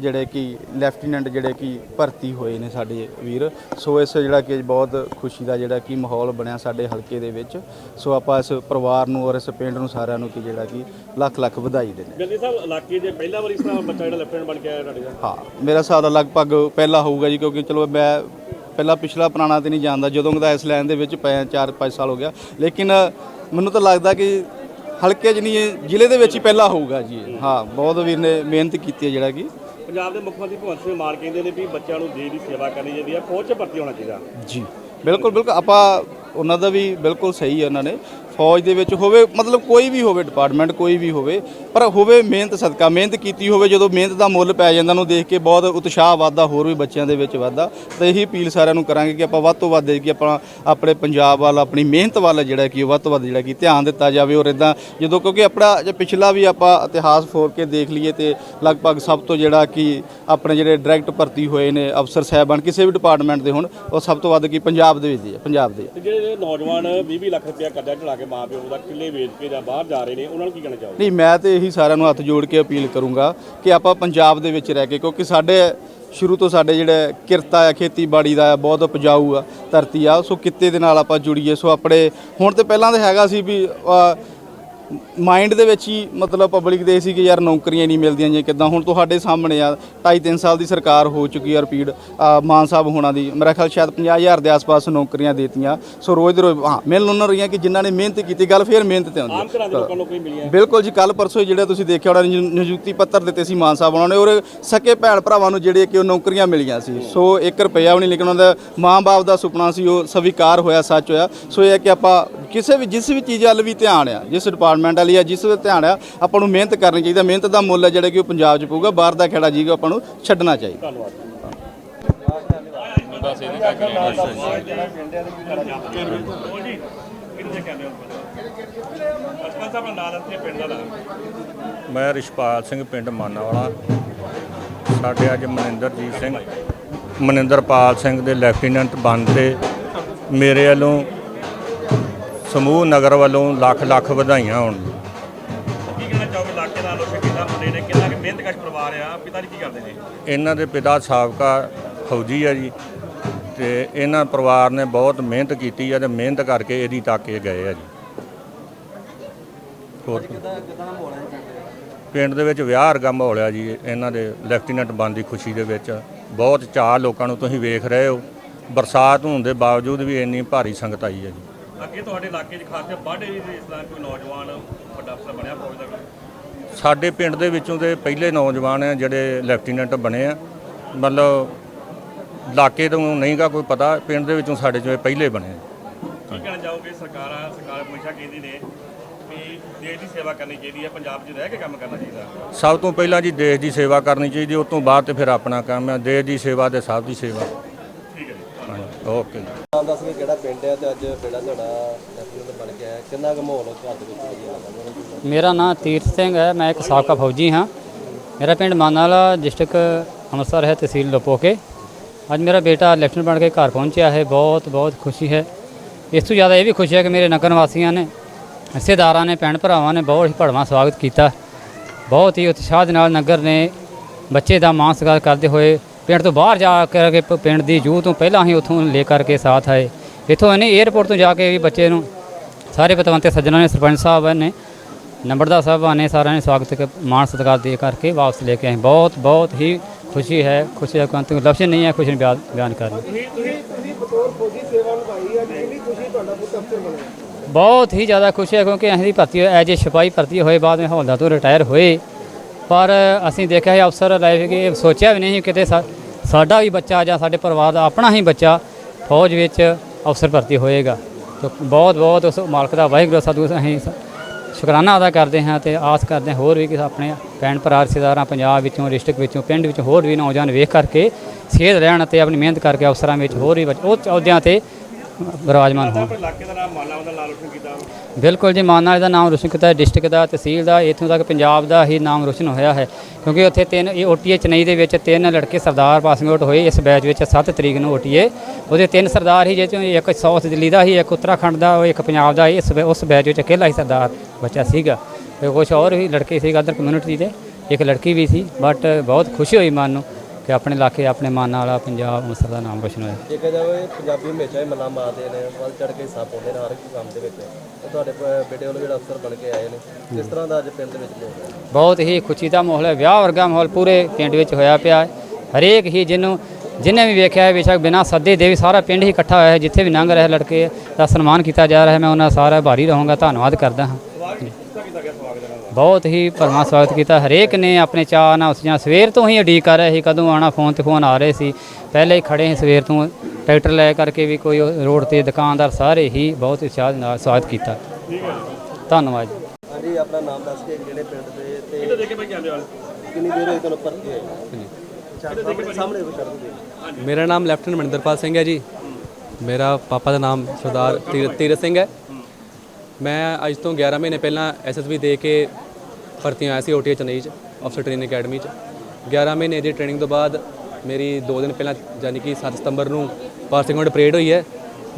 ਜਿਹੜੇ ਕਿ ਲੈਫਟੀਨੈਂਟ ਜਿਹੜੇ ਕਿ ਭਰਤੀ ਹੋਏ ਨੇ ਸਾਡੇ ਵੀਰ। ਸੋ ਇਸ ਜਿਹੜਾ ਕਿ ਬਹੁਤ ਖੁਸ਼ੀ ਦਾ ਜਿਹੜਾ ਕਿ ਮਾਹੌਲ ਬਣਿਆ ਸਾਡੇ ਹਲਕੇ ਦੇ ਵਿੱਚ। ਸੋ ਆਪਾਂ ਇਸ ਪਰਿਵਾਰ ਨੂੰ ਔਰ ਇਸ ਪਿੰਡ ਨੂੰ ਸਾਰਿਆਂ ਨੂੰ ਕਿ ਜਿਹੜਾ ਕਿ ਲੱਖ ਲੱਖ ਵਧਾਈ ਦਿੰਦੇ ਜਲਦੀ ਸਾਹਿਬ ਇਲਾਕੇ ਦੇ ਪਹਿਲਾ ਵਾਰੀ ਇਸ ਤਰ੍ਹਾਂ ਬੱਚਾ ਜਿਹੜਾ ਲੈਫਟੀਨੈਂਟ ਬਣ ਕੇ ਆਇਆ ਤੁਹਾਡੇ ਦਾ ਹਾਂ ਮੇਰਾ ਨਾਲ ਲਗਭਗ ਪਹਿਲਾ ਹੋਊਗਾ ਜੀ ਕਿਉਂਕਿ ਚਲੋ ਮੈਂ ਪਹਿਲਾ ਪਿਛਲਾ ਪੁਰਾਣਾ ਤੇ ਨਹੀਂ ਜਾਣਦਾ ਜਦੋਂ ਦਾ ਇਸ ਲਾਈਨ ਦੇ ਵਿੱਚ ਪਿਆ 4-5 ਸਾਲ ਹੋ ਗਿਆ। ਲੇਕਿਨ ਮੈਨੂੰ ਤਾਂ ਲੱਗਦਾ ਕਿ ਹਲਕੇ ਇਹ ਜ਼ਿਲ੍ਹੇ ਦੇ ਵਿੱਚ ਹੀ ਪਹਿਲਾ ਹੋਊਗਾ ਜੀ। ਹਾਂ ਬਹੁਤ ਵੀਰ ਨੇ ਮਿਹਨਤ ਕੀਤੀ ਹੈ ਜਿਹੜਾ ਕਿ। ਪੰਜਾਬ ਦੇ ਮੁੱਖ ਮੰਤਰੀ ਭਗਵੰਤ ਸਿੰਘ ਮਾਨ ਕਹਿੰਦੇ ਨੇ ਵੀ ਬੱਚਿਆਂ ਨੂੰ ਦੇਸ਼ ਦੀ ਸੇਵਾ ਕਰਨੀ ਚਾਹੀਦੀ ਹੈ, ਫੌਜ 'ਚ ਭਰਤੀ ਹੋਣਾ ਚਾਹੀਦਾ। ਜੀ, ਬਿਲਕੁਲ ਬਿਲਕੁਲ, ਆਪਾਂ ਉਹਨਾਂ ਦਾ ਵੀ ਬਿਲਕੁਲ ਸਹੀ ਹੈ ਉਹਨਾਂ ਨੇ। ਫੌਜ ਦੇ ਵਿੱਚ ਹੋਵੇ, ਮਤਲਬ ਕੋਈ ਵੀ ਹੋਵੇ ਡਿਪਾਰਟਮੈਂਟ ਕੋਈ ਵੀ ਹੋਵੇ, ਪਰ ਹੋਵੇ ਮਿਹਨਤ, ਸਦਕਾ ਮਿਹਨਤ ਕੀਤੀ ਹੋਵੇ, ਜਦੋਂ ਮਿਹਨਤ ਦਾ ਮੁੱਲ ਪੈ ਜਾਂਦਾ ਨੂੰ ਦੇਖ ਕੇ ਬਹੁਤ ਉਤਸ਼ਾਹ ਵੱਧਦਾ, ਹੋਰ ਵੀ ਬੱਚਿਆਂ ਦੇ ਵਿੱਚ ਵੱਧਦਾ, ਤਾਂ ਇਹੀ ਅਪੀਲ ਸਾਰਿਆਂ ਨੂੰ ਕਰਾਂਗੇ ਕਿ ਆਪਾਂ ਵੱਧ ਤੋਂ ਵੱਧ ਕਿ ਆਪਾਂ ਆਪਣੇ ਪੰਜਾਬ ਵੱਲ, ਆਪਣੀ ਮਿਹਨਤ ਵੱਲ ਜਿਹੜਾ ਕਿ ਵੱਧ ਤੋਂ ਵੱਧ ਜਿਹੜਾ ਕਿ ਧਿਆਨ ਦਿੱਤਾ ਜਾਵੇ, ਔਰ ਇਦਾਂ ਜਦੋਂ ਕਿਉਂਕਿ ਆਪਣਾ ਜੇ ਪਿਛਲਾ ਵੀ ਆਪਾਂ ਇਤਿਹਾਸ ਫੋਰ ਕੇ ਦੇਖ ਲਈਏ ਤੇ ਲਗਭਗ ਸਭ ਤੋਂ ਜਿਹੜਾ ਕਿ ਆਪਣੇ ਜਿਹੜੇ ਡਾਇਰੈਕਟ ਭਰਤੀ ਹੋਏ ਨੇ ਅਫਸਰ, ਸਾਹਿਬਾਨ, ਕਿਸੇ ਵੀ ਡਿਪਾਰਟਮੈਂਟ ਦੇ ਹੋਣ, ਉਹ ਸਭ ਤੋਂ ਵੱਧ ਕੀ ਪੰਜਾਬ ਦੇ ਵਿੱਚ ਹੀ ਹੈ ਪੰਜਾਬ ਦੇ ਤੇ ਜਿਹੜੇ ਨੌਜਵਾਨ 20 ਲੱਖ ਰੁਪਇਆ ਕਰਜ਼ਾ ਚੜਾ ਕੇ ਮਾਂ ਦਾ ਕਿੱਲੇ ਵੇਚ ਕੇ ਜਾਂ ਬਾਹਰ ਜਾ ਰਹੇ ਨੇ, ਉਹਨਾਂ ਨੂੰ ਕੀ ਕਹਿਣਾ ਚਾਹੋਗੇ? ਨਹੀਂ, ਮੈਂ ਤੇ ਇਹੀ ਸਾਰਿਆਂ ਨੂੰ ਹੱਥ ਜੋੜ ਕੇ ਅਪੀਲ ਕਰੂੰਗਾ ਕਿ ਆਪਾਂ ਪੰਜਾਬ ਦੇ ਵਿੱਚ ਰਹਿ ਕੇ, ਕਿਉਂਕਿ ਸਾਡੇ ਸ਼ੁਰੂ ਤੋਂ ਸਾਡੇ ਜਿਹੜੇ ਕਿਰਤਾ ਆ ਖੇਤੀਬਾੜੀ ਦਾ ਆ, ਬਹੁਤ ਉਪਜਾਊ ਆ, ਧਰਤੀ ਆ, ਸੋ ਕਿੱਤੇ ਦੇ ਨਾਲ ਆਪਾਂ ਜੁੜੀਏ। ਸੋ ਆਪਣੇ, ਹੁਣ ਤੇ ਪਹਿਲਾਂ ਤਾਂ ਹੈਗਾ ਸੀ ਵੀ ਮਾਈਂਡ ਦੇ ਵਿੱਚ ਹੀ ਮਤਲਬ ਪਬਲਿਕ ਦੇ ਸੀ ਕਿ ਯਾਰ ਨੌਕਰੀਆਂ ਨਹੀਂ ਮਿਲਦੀਆਂ ਜੇ ਕਿਦਾਂ। ਹੁਣ ਤੁਹਾਡੇ ਸਾਹਮਣੇ ਆ 2.5 3 ਸਾਲ ਦੀ ਸਰਕਾਰ ਹੋ ਚੁੱਕੀ ਆ ਰਿਪੀਟ ਮਾਨ ਸਾਹਿਬ ਹੋਣਾ ਦੀ। ਮੇਰਾ ਖਿਆਲ ਸ਼ਾਇਦ 50000 ਦੇ ਆਸ-ਪਾਸ ਨੌਕਰੀਆਂ ਦੇਤੀਆਂ। ਸੋ ਰੋਜ਼ ਦੇ ਰੋਜ਼ ਹਾਂ ਮਿਲ ਉਹਨਾਂ ਰਹੀਆਂ ਕਿ ਜਿਨ੍ਹਾਂ ਨੇ ਮਿਹਨਤ ਕੀਤੀ ਗੱਲ ਫੇਰ ਮਿਹਨਤ ਤੇ ਆਉਂਦੀ ਨੂੰ ਬਿਲਕੁਲ ਜੀ ਕੱਲ ਪਰਸੋਂ ਜਿਹੜਾ ਤੁਸੀਂ ਦੇਖਿਆ ਹੋਣਾ ਨਿਯੁ- ਨਿਯੁਕਤੀ ਪੱਤਰ ਦਿੱਤੇ ਸੀ ਮਾਨ ਸਾਹਿਬ ਉਹਨਾਂ ਨੇ ਔਰ ਸਕੇ ਭੈਣ ਭਰਾਵਾਂ ਨੂੰ ਜਿਹੜੇ ਕਿ ਉਹ ਨੌਕਰੀਆਂ ਮਿਲੀਆਂ ਸੀ। ਸੋ 1 ਰੁਪਿਆ ਵੀ ਨਹੀਂ ਲੇਕਿਨ ਉਹਨਾਂ ਦਾ ਮਾਂ-ਬਾਪ ਦਾ ਸੁਪਨਾ ਸੀ ਉਹ ਸਵੀਕਾਰ ਹੋਇਆ ਸੱਚ ਹੋਇਆ। ਸੋ ਇਹ ਕਿ ਆਪਾਂ ਕਿਸੇ ਵੀ ਜਿਸ ਵੀ ਚੀਜ਼ ਵੱਲ ਵੀ ਧਿਆਨ ਆ ਜਿਸ ਡਿਪਾਰਟਮੈਂਟ ਵਾਲੀ ਆ, ਜਿਸ ਵੱਲ ਧਿਆਨ ਆ, ਆਪਾਂ ਨੂੰ ਮਿਹਨਤ ਕਰਨੀ ਚਾਹੀਦਾ ਮਿਹਨਤ ਦਾ ਮੁੱਲ ਹੈ ਜਿਹੜਾ ਕਿ ਉਹ ਪੰਜਾਬ 'ਚ ਪਊਗਾ, ਬਾਹਰ ਦਾ ਖੇੜਾ ਜੀ ਆਪਾਂ ਨੂੰ ਛੱਡਣਾ ਚਾਹੀਦਾ। ਮੈਂ ਰਿਸ਼ਪਾਲ ਸਿੰਘ ਪਿੰਡ ਮਾਨਾਵਾਲਾ। ਸਾਡੇ ਅੱਜ ਮਨਿੰਦਰਜੀਤ ਸਿੰਘ, ਮਨਿੰਦਰਪਾਲ ਸਿੰਘ ਦੇ ਲੈਫਟੀਨੈਂਟ ਬਣ ਤੇ ਮੇਰੇ ਵੱਲੋਂ ਸਮੂਹ ਨਗਰ ਵੱਲੋਂ ਲੱਖ ਲੱਖ ਵਧਾਈਆਂ ਹੋਣ। ਕੀ ਕਹਿਣਾ ਚਾਹੋਗੇ ਇਲਾਕੇ ਦਾ ਲੋਕ ਕਿੰਨਾ ਮੁੰਡੇ ਨੇ? ਕਿੰਨਾ ਕਿ ਮਿਹਨਤਕਸ਼ ਪਰਿਵਾਰ ਆ? ਪਿਤਾ ਜੀ ਕੀ ਕਰਦੇ ਨੇ? ਇਹਨਾਂ ਦੇ ਪਿਤਾ ਸਾਬਕਾ ਫੌਜੀ ਆ ਜੀ ਤੇ ਇਹਨਾਂ ਪਰਿਵਾਰ ਨੇ ਬਹੁਤ ਮਿਹਨਤ ਕੀਤੀ ਆ ਤੇ ਮਿਹਨਤ ਕਰਕੇ ਇਹਦੀ ਤੱਕ ਇਹ ਗਏ ਆ ਜੀ। ਹੋਰ ਪਿੰਡ ਦੇ? ਵਿੱਚ ਵਿਆਹ ਵਰਗਾ ਮਾਹੌਲ ਆ ਜੀ। ਇਹਨਾਂ ਦੇ ਲੈਫਟੀਨੈਂਟ ਬਣਨ ਦੀ ਖੁਸ਼ੀ ਦੇ ਵਿੱਚ ਬਹੁਤ ਚਾਹ ਲੋਕਾਂ ਨੂੰ ਤੁਸੀਂ ਵੇਖ ਰਹੇ ਹੋ। ਬਰਸਾਤ ਹੋਣ ਦੇ ਬਾਵਜੂਦ ਵੀ ਇੰਨੀ ਭਾਰੀ ਸੰਗਤ ਆਈ ਹੈ ਜੀ। ਅੱਗੇ ਤੁਹਾਡੇ ਇਲਾਕੇ 'ਚ ਖਾਸ ਕਰਕੇ ਬਾਡੇ ਵੀ ਇਸ ਤਰ੍ਹਾਂ ਕੋਈ ਨੌਜਵਾਨ ਵੱਡਾ ਅਫਸਰ ਬਣਿਆ ਫੌਜ ਦਾ? ਸਾਡੇ ਪਿੰਡ ਦੇ ਵਿੱਚੋਂ ਦੇ ਪਹਿਲੇ ਨੌਜਵਾਨ ਆ ਜਿਹੜੇ ਲੈਫਟੀਨੈਂਟ ਬਣੇ ਆ। ਮਤਲਬ ਇਲਾਕੇ ਤੋਂ ਨਹੀਂਗਾ ਕੋਈ ਪਤਾ ਪਿੰਡ ਦੇ ਵਿੱਚੋਂ ਸਾਡੇ ਚੋਂ ਇਹ ਪਹਿਲੇ ਬਣੇ ਆ। ਕੀ ਕਹਿਣਾ ਚਾਹੋਗੇ ਸਰਕਾਰਾਂ ਸਰਕਾਰ ਹਮੇਸ਼ਾ ਕਹਿੰਦੀ ਨੇ ਵੀ ਦੇਸ਼ ਦੀ ਸੇਵਾ ਕਰਨੀ ਚਾਹੀਦੀ ਹੈ ਪੰਜਾਬ 'ਚ ਰਹਿ ਕੇ ਕੰਮ ਕਰਨਾ ਚਾਹੀਦਾ। ਸਭ ਤੋਂ ਪਹਿਲਾਂ ਜੀ ਦੇਸ਼ ਦੀ ਸੇਵਾ ਕਰਨੀ ਚਾਹੀਦੀ ਉਸ ਤੋਂ ਬਾਅਦ ਤੇ ਫਿਰ ਆਪਣਾ ਕੰਮ ਹੈ ਦੇਸ਼ ਦੀ ਸੇਵਾ ਤੇ ਸਭ ਦੀ ਸੇਵਾ। ਠੀਕ ਹੈ ਜੀ ਹਾਂਜੀ ਓਕੇ ਜੀ। ਨਾਮ ਦੱਸ ਕੇ ਕਿਹੜਾ ਪਿੰਡ ਹੈ ਤੇ ਅੱਜ ਬੇੜਾ ਤੁਹਾਡਾ ਲੈਫਟੀਨੈਂਟ ਬਣ ਕੇ ਆਇਆ ਕਿੰਨਾ ਕੁ ਮਾਹੌਲ ਘਰ ਦੇ ਵਿੱਚ ਵਧੀਆ ਲੱਗਾ ਮੇਰਾ ਨਾਮ ਤੀਰਥ ਸਿੰਘ ਹੈ, ਮੈਂ ਇੱਕ ਸਾਬਕਾ ਫੌਜੀ ਹਾਂ। ਮੇਰਾ ਪਿੰਡ ਮਾਨਾਲਾ ਡਿਸਟ੍ਰਿਕਟ ਅੰਮ੍ਰਿਤਸਰ ਹੈ, ਤਹਿਸੀਲ ਲੋਪੋਕੇ। ਅੱਜ ਮੇਰਾ ਬੇਟਾ ਲੈਫਟੀਨੈਂਟ ਬਣ ਕੇ ਘਰ ਪਹੁੰਚਿਆ ਹੈ, ਬਹੁਤ ਬਹੁਤ ਖੁਸ਼ੀ ਹੈ। ਇਸ ਤੋਂ ਜ਼ਿਆਦਾ ਇਹ ਵੀ ਖੁਸ਼ੀ ਹੈ ਕਿ ਮੇਰੇ ਨਗਰ ਵਾਸੀਆਂ ਨੇ ਹਿੱਸੇਦਾਰਾਂ ਨੇ, ਭੈਣ ਭਰਾਵਾਂ ਨੇ ਬਹੁਤ ਹੀ ਭੜਵਾਂ ਸਵਾਗਤ ਕੀਤਾ। ਬਹੁਤ ਹੀ ਉਤਸ਼ਾਹ ਦੇ ਨਾਲ ਨਗਰ ਨੇ ਬੱਚੇ ਦਾ ਮਾਣ ਸਤਿਕਾਰ ਕਰਦੇ ਹੋਏ ਪਿੰਡ ਤੋਂ ਬਾਹਰ ਜਾ ਪ- ਪਿੰਡ ਦੀ ਜੂਹ ਤੋਂ ਪਹਿਲਾਂ ਹੀ ਉੱਥੋਂ ਲੈ ਕਰਕੇ ਸਾਥ ਆਏ। ਇੱਥੋਂ ਇਹਨੇ 에ਅਰਪੋਰਟ ਤੋਂ ਜਾ ਕੇ ਵੀ ਬੱਚੇ ਨੂੰ ਸਾਰੇ ਪਤਵੰਤੇ ਸੱਜਣਾਂ ਨੇ ਸਰਪੰਚ ਸਾਹਿਬ ਨੇ ਨੰਬਰਦਾਰ ਸਾਹਿਬਾਂ ਨੇ ਸਾਰਿਆਂ ਨੇ ਸਵਾਗਤ ਕੇ ਮਾਣ ਸਤਿਕਾਰ ਦੇ ਕਰਕੇ ਵਾਪਸ ਲੈ ਕੇ ਆਏ। ਬਹੁਤ ਬਹੁਤ ਹੀ ਖੁਸ਼ੀ ਹੈ ਖੁਸ਼ੀ ਦਾ ਕੋਈ ਲਫ਼ਜ਼ ਨਹੀਂ ਹੈ ਖੁਸ਼ੀ ਨੂੰ ਬਿਆਨ ਬਿਆਨ ਕਰਨ ਬਹੁਤ ਹੀ ਜ਼ਿਆਦਾ ਖੁਸ਼ੀ ਹੈ ਕਿਉਂਕਿ ਅਸੀਂ ਭਰਤੀ ਐਜ ਏ ਸਿਪਾਹੀ ਭਰਤੀ ਹੋਏ ਬਾਅਦ ਵਿੱਚ ਹੌਲਦਾਰ ਤੋਂ ਰਿਟਾਇਰ ਹੋਏ। ਪਰ ਅਸੀਂ ਦੇਖਿਆ ਹੈ ਅਫਸਰ ਲਾਈਫ ਕਿ ਸੋਚਿਆ ਵੀ ਨਹੀਂ ਕਿਤੇ ਸਾ- ਸਾਡਾ ਵੀ ਬੱਚਾ ਜਾਂ ਸਾਡੇ ਪਰਿਵਾਰ ਦਾ ਆਪਣਾ ਹੀ ਬੱਚਾ ਫੌਜ ਵਿੱਚ ਅਫਸਰ ਭਰਤੀ ਹੋਏਗਾ। ਤਾਂ ਬਹੁਤ ਬਹੁਤ ਉਸ ਮਾਲਕ ਦਾ ਵਾਹਿਗੁਰੂ, ਸਾਧੂ ਅਸੀਂ ਸ਼ੁਕਰਾਨਾ ਅਦਾ ਕਰਦੇ ਹਾਂ ਤੇ ਆਸ ਕਰਦੇ ਹਾਂ ਹੋਰ ਵੀ ਕਿ ਆਪਣੇ ਭੈਣ ਭਰਾ, ਰਿਸ਼ਤੇਦਾਰਾਂ ਪੰਜਾਬ ਵਿੱਚੋਂ, ਡਿਸਟ੍ਰਿਕਟ ਵਿੱਚੋਂ, ਪਿੰਡ ਵਿੱਚੋਂ ਹੋਰ ਵੀ ਨੌਜਵਾਨ ਵੇਖ ਕਰਕੇ, ਸੇਧ ਰਹਿਣ ਅਤੇ ਆਪਣੀ ਮਿਹਨਤ ਕਰਕੇ ਅਫਸਰਾਂ ਵਿੱਚ ਹੋਰ ਵੀ ਉਹ ਅਹੁਦਿਆਂ ਤੇ ਵਿਰਾਜਮਾਨ ਹੋਣ। ਇਲਾਕੇ ਦਾ ਨਾਮ ਮਾਨਾ ਦਾ ਨਾਮ ਰੋਸ਼ਨ ਕੀਤਾ। ਬਿਲਕੁਲ ਜੀ ਮਾਨਾ ਦਾ ਨਾਮ ਰੋਸ਼ਨ ਕੀਤਾ। ਡਿਸਟ੍ਰਿਕਟ ਦਾ ਤਹਿਸੀਲ ਦਾ ਇੱਥੋਂ ਤੱਕ ਪੰਜਾਬ ਦਾ ਹੀ ਨਾਮ ਰੋਸ਼ਨ ਹੋਇਆ ਹੈ। ਕਿਉਂਕਿ ਉੱਥੇ ਤਿੰਨ ਇਹ ਓਟੀਏ ਚੇਨਈ ਦੇ ਵਿੱਚ ਤਿੰਨ ਲੜਕੇ ਸਰਦਾਰ ਪਾਸਿੰਗ ਆਊਟ ਹੋਏ। ਇਸ ਬੈਚ ਵਿੱਚ 7 ਤਰੀਕ ਨੂੰ ਓਟੀਏ। ਉਹਦੇ ਤਿੰਨ ਸਰਦਾਰ ਹੀ ਜਿਹਦੇ ਚੋਂ ਇੱਕ ਸਾਊਥ ਦਿੱਲੀ ਦਾ ਹੀ ਇੱਕ ਉੱਤਰਾਖੰਡ ਦਾ ਉਹ ਇੱਕ ਪੰਜਾਬ ਦਾ ਇਸ ਉਸ ਬੈਚ ਵਿੱਚ ਇਕੱਲਾ ਹੀ ਸਰਦਾਰ ਬੱਚਾ ਸੀਗਾ। ਤੇ ਕੁਝ ਹੋਰ ਵੀ ਲੜਕੇ ਸੀ ਅਦਰ ਕਮਿਊਨਿਟੀ ਦੇ। ਇੱਕ ਲੜਕੀ ਵੀ ਸੀ ਬਟ ਬਹੁਤ ਖੁਸ਼ੀ ਹੋਈ ਮਨ ਨੂੰ। ਕਿ ਆਪਣੇ ਇਲਾਕੇ ਆਪਣੇ ਮਾਨ ਵਾਲਾ ਪੰਜਾਬ ਅੰਮ੍ਰਿਤਸਰ ਦਾ ਨਾਮ ਰੋਸ਼ਨ ਹੋਇਆ। ਦੇਖਿਆ ਜਾਵੇ ਪੰਜਾਬੀ ਹਮੇਸ਼ਾ ਹੀ ਮਨਾ ਮਾਰਦੇ ਨੇ ਵੱਧ ਚੜ ਕੇ ਹਿੱਸਾ ਪਾਉਂਦੇ ਨੇ ਹਰ ਇੱਕ ਕੰਮ ਦੇ ਵਿੱਚ। ਤੇ ਤੁਹਾਡੇ ਪ- ਬੇਟੇ ਵੱਲੋਂ ਜਿਹੜਾ ਅਫਸਰ ਬਣ ਕੇ ਆਏ ਨੇ ਕਿਸ ਤਰ੍ਹਾਂ ਦਾ ਅੱਜ ਪਿੰਡ ਦੇ ਵਿੱਚ ਮਾਹੌਲ ਹੈ? ਬਹੁਤ ਹੀ ਖੁਸ਼ੀ ਦਾ ਮਾਹੌਲ ਹੈ ਵਿਆਹ ਵਰਗਾ ਮਾਹੌਲ ਪੂਰੇ ਪਿੰਡ ਵਿੱਚ ਹੋਇਆ ਪਿਆ ਹੈ। ਹਰੇਕ ਹੀ ਜਿਹਨੂੰ ਜਿਹਨੇ ਵੀ ਵੇਖਿਆ ਹੈ ਬੇਸ਼ੱਕ ਬਿਨਾਂ ਸੱਦੇ ਦੇ ਵੀ ਸਾਰਾ ਪਿੰਡ ਹੀ ਇਕੱਠਾ ਹੋਇਆ ਹੈ ਜਿੱਥੇ ਵੀ ਲੰਘ ਰਹੇ ਲੜਕੇ ਦਾ ਸਨਮਾਨ ਕੀਤਾ ਜਾ ਰਿਹਾ ਹੈ ਮੈਂ ਉਹਨਾਂ ਦਾ ਸਾਰਾ ਭਾਰੀ ਰਹੂੰਗਾ ਧੰਨਵਾਦ ਕਰਦਾ ਹਾਂ। ਬਹੁਤ ਹੀ ਭਰਵਾਂ ਸਵਾਗਤ ਕੀਤਾ। ਹਰੇਕ ਨੇ ਆਪਣੇ ਚਾਅ ਨਾਲ ਉਸ ਜਾਂ ਸਵੇਰ ਤੋਂ ਹੀ ਉਡੀਕ ਕਰ ਰਹੇ ਸੀ। ਕਦੋਂ ਆਣਾ ਫੋਨ ਤੇ ਫੋਨ ਆ ਰਹੇ ਸੀ। ਪਹਿਲੇ ਹੀ ਖੜੇ ਸੀ ਸਵੇਰ ਤੋਂ। ਟਰੈਕਟਰ ਲੈ ਕਰਕੇ ਵੀ ਕੋਈ ਰੋਡ ਤੇ ਦੁਕਾਨਦਾਰ ਸਾਰੇ ਹੀ ਬਹੁਤ ਉਤਸ਼ਾਹ ਦੇ ਨਾਲ ਸਵਾਗਤ ਕੀਤਾ। ਧੰਨਵਾਦ ਜੀ। ਹਾਂਜੀ ਆਪਣਾ ਨਾਮ ਦੱਸ ਕੇ ਜਿਹੜੇ ਪਿੰਡ ਦੇ ਤੇ ਇਹਦੇ ਦੇਖ ਕੇ ਭਾਈ ਜਾਂਦੇ ਵਾਲ। ਕਿੰਨੀ ਦੇਰ ਹੋਈ ਤੁਹਾਨੂੰ ਭਰਤੀ ਹੋਏ? ਅੱਛਾ ਸਾਹਮਣੇ ਸਾਹਮਣੇ ਵੀ ਕਰ ਦਿੰਦੇ ਮੇਰਾ ਨਾਮ ਲੈਫਟੀਨੈਂਟ ਮਨਿੰਦਰਪਾਲ ਸਿੰਘ ਹੈ ਜੀ। ਮੇਰਾ ਪਾਪਾ ਦਾ ਨਾਮ ਸਰਦਾਰ ਤੀਰ- ਤੀਰਥ ਸਿੰਘ ਹੈ। ਮੈਂ ਅੱਜ ਤੋਂ 11 ਮਹੀਨੇ ਪਹਿਲਾਂ ਐਸਐਸਬੀ ਦੇ ਕੇ ਭਰਤੀ ਆਇਆ ਸੀ ਓਟੀਏ ਚੇਨਈ ਚ ਅਫਸਰ ਟ੍ਰੇਨਿੰਗ ਅਕੈਡਮੀ ਚ। 11 ਮਹੀਨੇ ਦੀ ਟ੍ਰੇਨਿੰਗ ਤੋਂ ਬਾਅਦ ਮੇਰੀ 2 ਦਿਨ ਪਹਿਲਾਂ ਯਾਨੀ ਕਿ 7 ਸਤੰਬਰ ਨੂੰ ਪਾਸਿੰਗ ਆਊਟ ਪਰੇਡ ਹੋਈ ਹੈ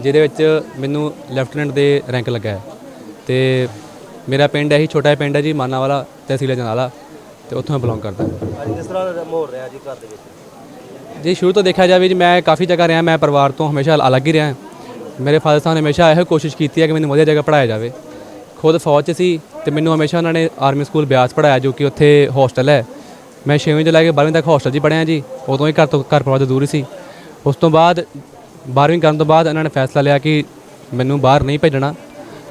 ਜਿਹਦੇ ਵਿੱਚ ਮੈਨੂੰ ਲੈਫਟੀਨੈਂਟ ਦੇ ਰੈਂਕ ਲੱਗਾ ਹੈ। ਤੇ ਮੇਰਾ ਪਿੰਡ ਇਹੀ ਛੋਟਾ ਜਿਹਾ ਪਿੰਡ ਹੈ ਜੀ ਮਾਨਾਵਾਲਾ ਤਹਿਸੀਲ ਜਨਾਲਾ ਤੇ ਉੱਥੋਂ ਮੈਂ ਬਿਲੋਂਗ ਕਰਦਾ। ਅੱਜ ਕਿਸ ਤਰ੍ਹਾਂ ਮਾਹੌਲ ਰਿਹਾ ਜੀ ਘਰ ਦੇ ਵਿੱਚ? ਜੇ ਸ਼ੁਰੂ ਤੋਂ ਦੇਖਿਆ ਜਾਵੇ ਜੀ ਮੈਂ ਕਾਫੀ ਜਗ੍ਹਾ ਰਿਹਾ ਮੈਂ ਪਰਿਵਾਰ ਤੋਂ ਹਮੇਸ਼ਾ ਅਲੱਗ ਹੀ ਰਿਹਾ। ਮੇਰੇ ਫਾਦਰ ਸਾਹਿਬ ਨੇ ਹਮੇਸ਼ਾ ਇਹੋ ਕੋਸ਼ਿਸ਼ ਕੀਤੀ ਹੈ ਕਿ ਮੈਨੂੰ ਵਧੀਆ ਜਗ੍ਹਾ ਪੜਾਇਆ ਜਾਵੇ। ਖੁਦ ਫੌਜ 'ਚ ਸੀ ਤੇ ਮੈਨੂੰ ਹਮੇਸ਼ਾ ਉਹਨਾਂ ਨੇ ਆਰਮੀ ਸਕੂਲ ਬਿਆਸ ਪੜਾਇਆ ਜੋ ਕਿ ਉੱਥੇ ਹੋਸਟਲ ਹੈ। ਮੈਂ 6ਵੀਂ ਤੋਂ ਲੈ ਕੇ 12ਵੀਂ ਤੱਕ ਹੋਸਟਲ 'ਚ ਹੀ ਪੜ੍ਹਿਆ ਜੀ, ਉਦੋਂ ਹੀ ਘਰ ਤੋਂ ਘਰ ਪਰਿਵਾਰ ਤੋਂ ਦੂਰ ਸੀ। ਉਸ ਤੋਂ ਬਾਅਦ 12ਵੀਂ ਕਰਨ ਤੋਂ ਬਾਅਦ ਇਹਨਾਂ ਨੇ ਫੈਸਲਾ ਲਿਆ ਕਿ ਮੈਨੂੰ ਬਾਹਰ ਨਹੀਂ ਭੇਜਣਾ,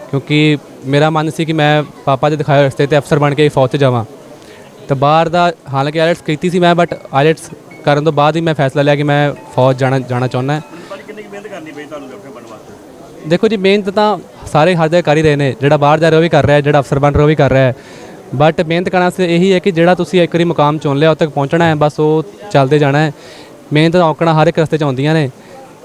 ਕਿਉਂਕਿ ਮੇਰਾ ਮਨ ਸੀ ਕਿ ਮੈਂ ਪਾਪਾ ਦੇ ਦਿਖਾਏ ਰਸਤੇ ਤੇ ਅਫਸਰ ਬਣ ਕੇ ਫੌਜ 'ਚ ਜਾਵਾਂ। ਤੇ ਬਾਹਰ ਦਾ ਹਾਲਾਂਕਿ ਆਇਲਟਸ ਕੀਤੀ ਸੀ ਮੈਂ ਬਟ ਆਇਲਟਸ ਕਰਨ ਤੋਂ ਬਾਅਦ ਹੀ ਮੈਂ ਫੈਸਲਾ ਲਿਆ ਕਿ ਮੈਂ ਫੌਜ ਜਾਣਾ ਜਾਣਾ ਚਾਹੁੰਦਾ। ਹਾਂ ਕਿੰਨੀ ਮਿਹਨਤ ਕਰਨੀ ਪਈ ਤੁਹਾਨੂੰ ਦੇਖੋ ਜੀ, ਮਿਹਨਤ ਤਾਂ ਸਾਰੇ ਹਰ ਜਗ੍ਹਾ ਕਰ ਹੀ ਰਹੇ ਨੇ। ਜਿਹੜਾ ਬਾਹਰ ਜਾ ਰਿਹਾ ਉਹ ਵੀ ਕਰ ਰਿਹਾ ਜਿਹੜਾ ਅਫਸਰ ਬਣ ਰਿਹਾ ਉਹ ਵੀ ਕਰ ਰਿਹਾ ਹੈ। ਬਟ ਮਿਹਨਤ ਕਰਨ ਵਾਸਤੇ ਇਹੀ ਹੈ ਕਿ ਜਿਹੜਾ ਤੁਸੀਂ ਇੱਕ ਵਾਰੀ ਮੁਕਾਮ ਚੁਣ ਲਿਆ ਉਹ ਤੱਕ ਪਹੁੰਚਣਾ ਹੈ, ਬਸ ਉਹ ਚੱਲਦੇ ਜਾਣਾ ਹੈ। ਮਿਹਨਤ ਦਾ ਔਕੜਾਂ ਹਰ ਇੱਕ ਰਸਤੇ 'ਚ ਆਉਂਦੀਆਂ ਨੇ।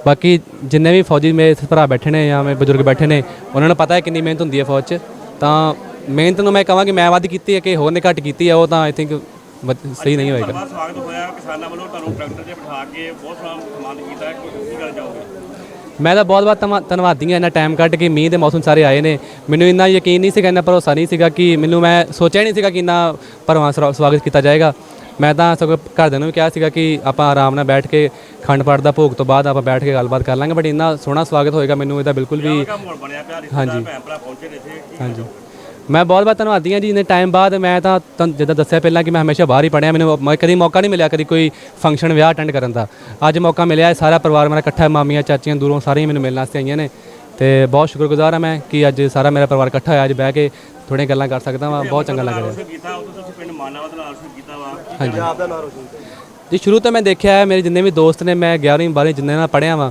ਬਾਕੀ ਜਿੰਨੇ ਵੀ ਫੌਜੀ ਮੇਰੇ ਭਰਾ ਬੈਠੇ ਨੇ ਜਾਂ ਮੇਰੇ ਬਜ਼ੁਰਗ ਬੈਠੇ ਨੇ, ਉਹਨਾਂ ਨੂੰ ਪਤਾ ਹੈ ਕਿੰਨੀ ਮਿਹਨਤ ਹੁੰਦੀ ਹੈ ਫੌਜ 'ਚ। ਤਾਂ ਮਿਹਨਤ ਨੂੰ ਮੈਂ ਕਹਾਂ ਕਿ ਮੈਂ ਵੱਧ ਕੀਤੀ ਹੈ ਕਿ ਹੋਰ ਨੇ ਘੱਟ ਕੀਤੀ ਹੈ, ਉਹ ਤਾਂ ਆਈ ਥਿੰਕ ਸਹੀ ਨਹੀਂ ਹੋਏਗਾ। ਸਵਾਗਤ ਹੋਇਆ, ਕਿਸਾਨਾਂ ਵੱਲੋਂ ਤੁਹਾਨੂੰ ਟਰੈਕਟਰ 'ਤੇ ਬਿਠਾ ਕੇ ਬਹੁਤ ਸੋਹਣਾ ਸਨਮਾਨ ਕੀਤਾ ਕੀ ਗੱਲ ਚਾਹੋਗੇ? ਮੈਂ ਤਾਂ ਬਹੁਤ ਬਹੁਤ ਧੰਨਵਾ- ਧੰਨਵਾਦੀ ਹਾਂ ਇੰਨਾ ਟਾਈਮ ਕੱਢ ਕੇ ਮੀਂਹ ਦੇ ਮੌਸਮ ਸਾਰੇ ਆਏ ਨੇ। ਮੈਨੂੰ ਇੰਨਾ ਯਕੀਨ ਨਹੀਂ ਸੀਗਾ ਇੰਨਾ ਭਰੋਸਾ ਨਹੀਂ ਸੀਗਾ ਕਿ ਮੈਨੂੰ ਮੈਂ ਸੋਚਿਆ ਨਹੀਂ ਸੀਗਾ ਕਿ ਇੰਨਾ ਭਰਵਾਂ ਸਵਾਗਤ ਕੀਤਾ ਜਾਏਗਾ। ਮੈਂ ਤਾਂ ਸਗੋਂ ਘਰਦਿਆਂ ਨੂੰ ਵੀ ਕਿਹਾ ਸੀਗਾ ਕਿ ਆਪਾਂ ਆਰਾਮ ਨਾਲ ਬੈਠ ਕੇ ਖੰਡ ਪਾਠ ਦਾ ਭੋਗ ਤੋਂ ਬਾਅਦ ਆਪਾਂ ਬੈਠ ਕੇ ਗੱਲਬਾਤ ਕਰ ਲਾਂਗੇ ਬਟ ਇੰਨਾ ਸੋਹਣਾ ਸਵਾਗਤ ਹੋਏਗਾ ਮੈਨੂੰ ਇਹਦਾ ਬਿਲਕੁਲ ਵੀ ਕੀ ਹਾਂਜੀ। ਮੈਂ ਬਹੁਤ ਬਹੁਤ ਧੰਨਵਾਦੀ ਹਾਂ ਜੀ ਇੰਨੇ ਟਾਈਮ ਬਾਅਦ ਮੈਂ ਤਾਂ ਤੁਹਾਨੂੰ ਜਿੱਦਾਂ ਦੱਸਿਆ ਪਹਿਲਾਂ ਕਿ ਮੈਂ ਹਮੇਸ਼ਾ ਬਾਹਰ ਹੀ ਪੜਿਆ ਮੈਨੂੰ ਮੈਂ ਕਦੀ ਮੌਕਾ ਨਹੀਂ ਮਿਲਿਆ ਕਦੀ ਕੋਈ ਫੰਕਸ਼ਨ ਵਿਆਹ ਅਟੈਂਡ ਕਰਨ ਦਾ। ਅੱਜ ਮੌਕਾ ਮਿਲਿਆ ਹੈ ਸਾਰਾ ਪਰਿਵਾਰ ਮੇਰਾ ਇਕੱਠਾ ਹੈ ਮਾਮੀਆਂ ਚਾਚੀਆਂ ਦੂਰੋਂ ਸਾਰੀਆਂ ਮੈਨੂੰ ਮਿਲਣ ਵਾਸਤੇ ਆਈਆਂ ਨੇ। ਤੇ ਬਹੁਤ ਸ਼ੁਕਰਗੁਜ਼ਾਰ ਹਾਂ ਮੈਂ ਕਿ ਅੱਜ ਸਾਰਾ ਮੇਰਾ ਪਰਿਵਾਰ ਇਕੱਠਾ ਹੋਇਆ ਅੱਜ ਬਹਿ ਕੇ ਥੋੜ੍ਹੀਆਂ ਗੱਲਾਂ ਕਰ ਸਕਦਾ ਵਾਂ ਬਹੁਤ ਚੰਗਾ ਲੱਗ ਰਿਹਾ। ਰੋਸ਼ਨ ਕੀਤਾ ਉਹ ਤੁਸੀਂ ਪਿੰਡ ਮਾਨਾਵਾ ਦੇ ਨਾਲ ਰੋਸ਼ਨ ਕੀਤਾ ਵਾ ਹਾਂਜੀ ਪੰਜਾਬ ਦਾ ਨਾਮ ਰੋਸ਼ਨ ਕੀਤਾ ਜੀ ਸ਼ੁਰੂ ਤੋਂ ਮੈਂ ਦੇਖਿਆ ਹੈ ਮੇਰੇ ਜਿੰਨੇ ਵੀ ਦੋਸਤ ਨੇ ਮੈਂ 11ਵੀਂ 12ਵੀਂ ਜਿੰਨੇ ਨਾਲ ਪੜ੍ਹਿਆ ਵਾਂ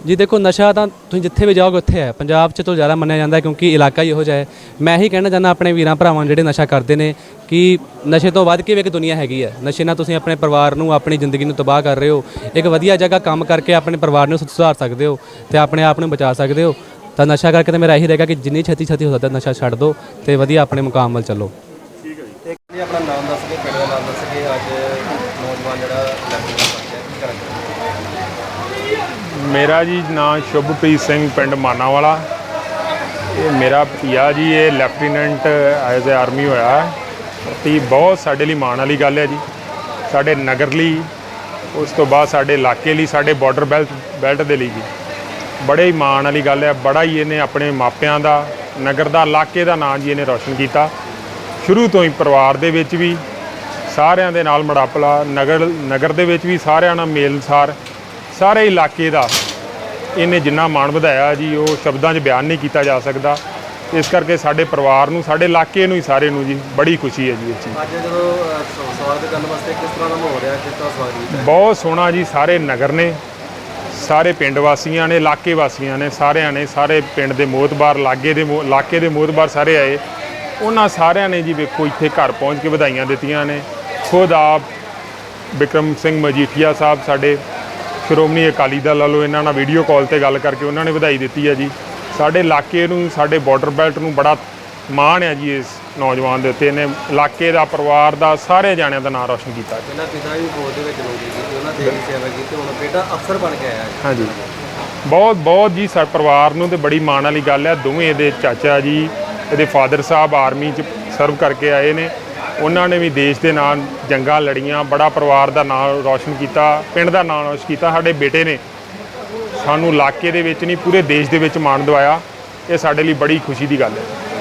ਜੀ ਦੇਖੋ, ਨਸ਼ਾ ਤਾਂ ਤੁਸੀਂ ਜਿੱਥੇ ਵੀ ਜਾਓਗੇ ਉੱਥੇ ਹੈ। ਪੰਜਾਬ 'ਚ ਤੋਂ ਜ਼ਿਆਦਾ ਮੰਨਿਆ ਜਾਂਦਾ ਕਿਉਂਕਿ ਇਲਾਕਾ ਹੀ ਇਹੋ ਜਿਹਾ ਹੈ। ਮੈਂ ਇਹੀ ਕਹਿਣਾ ਚਾਹੁੰਦਾ ਆਪਣੇ ਵੀਰਾਂ ਭਰਾਵਾਂ ਨੂੰ ਜਿਹੜੇ ਨਸ਼ਾ ਕਰਦੇ ਨੇ ਕਿ ਨਸ਼ੇ ਤੋਂ ਵੱਧ ਕੇ ਵੀ ਇੱਕ ਦੁਨੀਆ ਹੈਗੀ ਹੈ। ਨਸ਼ੇ ਨਾਲ ਤੁਸੀਂ ਆਪਣੇ ਪਰਿਵਾਰ ਨੂੰ, ਆਪਣੀ ਜ਼ਿੰਦਗੀ ਨੂੰ ਤਬਾਹ ਕਰ ਰਹੇ ਹੋ। ਇੱਕ ਵਧੀਆ ਜਗ੍ਹਾ ਕੰਮ ਕਰਕੇ ਆਪਣੇ ਪਰਿਵਾਰ ਨੂੰ ਸੁਧਾਰ ਸਕਦੇ ਹੋ ਤੇ ਆਪਣੇ ਆਪ ਨੂੰ ਬਚਾ ਸਕਦੇ ਹੋ। ਤਾਂ ਨਸ਼ਾ ਕਰਕੇ ਤਾਂ ਮੇਰਾ ਇਹੀ ਰਹੇਗਾ ਕਿ ਜਿੰਨੀ ਛੇਤੀ ਛੇਤੀ ਹੋ ਸਕਦਾ ਨਸ਼ਾ ਛੱਡ ਦਿਓ ਤੇ ਵਧੀਆ ਆਪਣੇ ਮੁਕਾਮ ਵੱਲ ਚੱਲੋ। ਤੇ ਜੀ ਆਪਣਾ ਨਾਮ ਦੱਸ ਕੇ ਪਿੰਡ ਦਾ ਨਾਮ ਦੱਸ ਕੇ ਅੱਜ ਨੌਜਵਾਨ ਜਿਹੜਾ ਲੈਫਟ ਬਣ ਗਿਆ ਕੀ ਕਹਿਣਾ ਚਾਹੋਗੇ ਮੇਰਾ ਜੀ ਨਾਂ ਸ਼ੁਭਪ੍ਰੀਤ ਸਿੰਘ ਪਿੰਡ ਮਾਨਾਵਾਲਾ। ਇਹ ਮੇਰਾ ਭਤੀਆ ਜੀ, ਇਹ ਲੈਫਟੀਨੈਂਟ ਐਜ਼ ਅ ਆਰਮੀ ਹੋਇਆ ਹੈ। ਤੇ ਬਹੁਤ ਸਾਡੇ ਲਈ ਮਾਣ ਵਾਲੀ ਗੱਲ ਹੈ ਜੀ। ਸਾਡੇ ਨਗਰ ਲਈ, ਉਸ ਤੋਂ ਬਾਅਦ ਸਾਡੇ ਇਲਾਕੇ ਲਈ, ਸਾਡੇ ਬਾਰਡਰ ਬੈਲਟ ਬੈਲਟ ਦੇ ਲਈ ਜੀ ਬੜੇ ਹੀ ਮਾਣ ਵਾਲੀ ਗੱਲ ਹੈ, ਬੜਾ ਹੀ ਇਹਨੇ ਆਪਣੇ ਮਾਪਿਆਂ ਦਾ, ਨਗਰ ਦਾ, ਇਲਾਕੇ ਦਾ ਨਾਂ ਜੀ ਇਹਨੇ ਰੌਸ਼ਨ ਕੀਤਾ। ਸ਼ੁਰੂ ਤੋਂ ਹੀ ਪਰਿਵਾਰ ਦੇ ਵਿੱਚ ਵੀ, ਸਾਰਿਆਂ ਦੇ ਨਾਲ ਮੜਾਪਲਾ, ਨਗਰ ਨਗਰ ਦੇ ਵਿੱਚ ਵੀ ਸਾਰਿਆਂ ਨਾਲ ਮੇਲਨਸਾਰ ਸਾਰੇ ਇਲਾਕੇ ਦਾ ਇਹਨੇ ਜਿੰਨਾ ਮਾਣ ਵਧਾਇਆ ਜੀ ਉਹ ਸ਼ਬਦਾਂ 'ਚ ਬਿਆਨ ਨਹੀਂ ਕੀਤਾ ਜਾ ਸਕਦਾ। ਇਸ ਕਰਕੇ ਸਾਡੇ ਪਰਿਵਾਰ ਨੂੰ ਸਾਡੇ ਇਲਾਕੇ ਨੂੰ ਹੀ ਸਾਰੇ ਨੂੰ ਜੀ ਬੜੀ ਖੁਸ਼ੀ ਹੈ ਜੀ ਇਸ ਚੀਜ਼। ਅੱਜ ਜਦੋਂ ਸਵਾਗਤ ਕਰਨ ਵਾਸਤੇ ਕਿਸ ਤਰ੍ਹਾਂ ਦਾ ਮਾਹੌਲ ਰਿਹਾ? ਕਿਸ ਤਰ੍ਹਾਂ ਸਵਾਗਤ ਬਹੁਤ ਸੋਹਣਾ ਜੀ ਸਾਰੇ ਨਗਰ ਨੇ ਸਾਰੇ ਪਿੰਡ ਵਾਸੀਆਂ ਨੇ ਇਲਾਕੇ ਵਾਸੀਆਂ ਨੇ ਸਾਰਿਆਂ ਨੇ ਸਾਰੇ ਪਿੰਡ ਦੇ ਮੋਤਬਾਰ ਲਾਗੇ ਦੇ ਇਲਾਕੇ ਦੇ ਮੋਤਬਾਰ ਸਾਰੇ ਆਏ। ਉਹਨਾਂ ਸਾਰਿਆਂ ਨੇ ਜੀ ਵੇਖੋ ਇੱਥੇ ਘਰ ਪਹੁੰਚ ਕੇ ਵਧਾਈਆਂ ਦਿੱਤੀਆਂ ਨੇ। ਖੁਦ ਆਪ ਵਿਕਰਮ ਸਿੰਘ ਮਜੀਠੀਆ ਸਾਹਿਬ ਸਾਡੇ ਸ਼੍ਰੋਮਣੀ ਅਕਾਲੀ ਦਲ ਵੱਲੋਂ ਇਹਨਾਂ ਨਾਲ ਵੀਡੀਓ ਕਾਲ ਤੇ ਗੱਲ ਕਰਕੇ ਉਹਨਾਂ ਨੇ ਵਧਾਈ ਦਿੱਤੀ ਹੈ ਜੀ। ਸਾਡੇ ਇਲਾਕੇ ਨੂੰ ਸਾਡੇ ਬਾਰਡਰ ਬੈਲਟ ਨੂੰ ਬੜਾ ਮਾਣ ਹੈ ਜੀ ਇਸ ਨੌਜਵਾਨ ਦੇ ਉੱਤੇ। ਇਹਨੇ ਇਲਾਕੇ ਦਾ ਪਰਿਵਾਰ ਦਾ ਸਾਰੇ ਜਾਣਿਆਂ ਦਾ ਨਾਮ ਰੋਸ਼ਨ ਕੀਤਾ ਜੀ। ਇਹਨਾਂ ਪਿਤਾ ਵੀ ਫੌਜ ਦੇ ਵਿੱਚ ਨੌਕਰੀ ਕੀਤੀ ਉਹਨਾਂ ਦੇਸ਼ ਦੀ ਸੇਵਾ ਕੀਤੀ ਹੁਣ ਬੇਟਾ ਅਫਸਰ ਬਣ ਕੇ ਆਇਆ ਹੈ ਹਾਂਜੀ। ਬਹੁਤ ਬਹੁਤ ਜੀ ਸਾਡੇ ਪਰਿਵਾਰ ਨੂੰ ਤੇ ਬੜੀ ਮਾਣ ਵਾਲੀ ਗੱਲ ਹੈ। ਦੋਵੇਂ ਇਹਦੇ ਚਾਚਾ ਜੀ ਇਹਦੇ ਫਾਦਰ ਸਾਹਿਬ ਆਰਮੀ 'ਚ ਸਰਵ ਕਰਕੇ ਆਏ ਨੇ। ਉਹਨਾਂ ਨੇ ਵੀ ਦੇਸ਼ ਦੇ ਨਾਲ ਜੰਗਾਂ ਲੜੀਆਂ, ਬੜਾ ਪਰਿਵਾਰ ਦਾ ਨਾਮ ਰੌਸ਼ਨ ਕੀਤਾ, ਪਿੰਡ ਦਾ ਨਾਮ ਰੌਸ਼ਨ ਕੀਤਾ, ਸਾਡੇ ਬੇਟੇ ਨੇ ਸਾਨੂੰ ਇਲਾਕੇ ਦੇ ਵਿੱਚ ਨਹੀਂ, ਪੂਰੇ ਦੇਸ਼ ਦੇ ਵਿੱਚ ਮਾਣ ਦਵਾਇਆ। ਇਹ ਸਾਡੇ ਲਈ ਬੜੀ ਖੁਸ਼ੀ ਦੀ ਗੱਲ ਹੈ।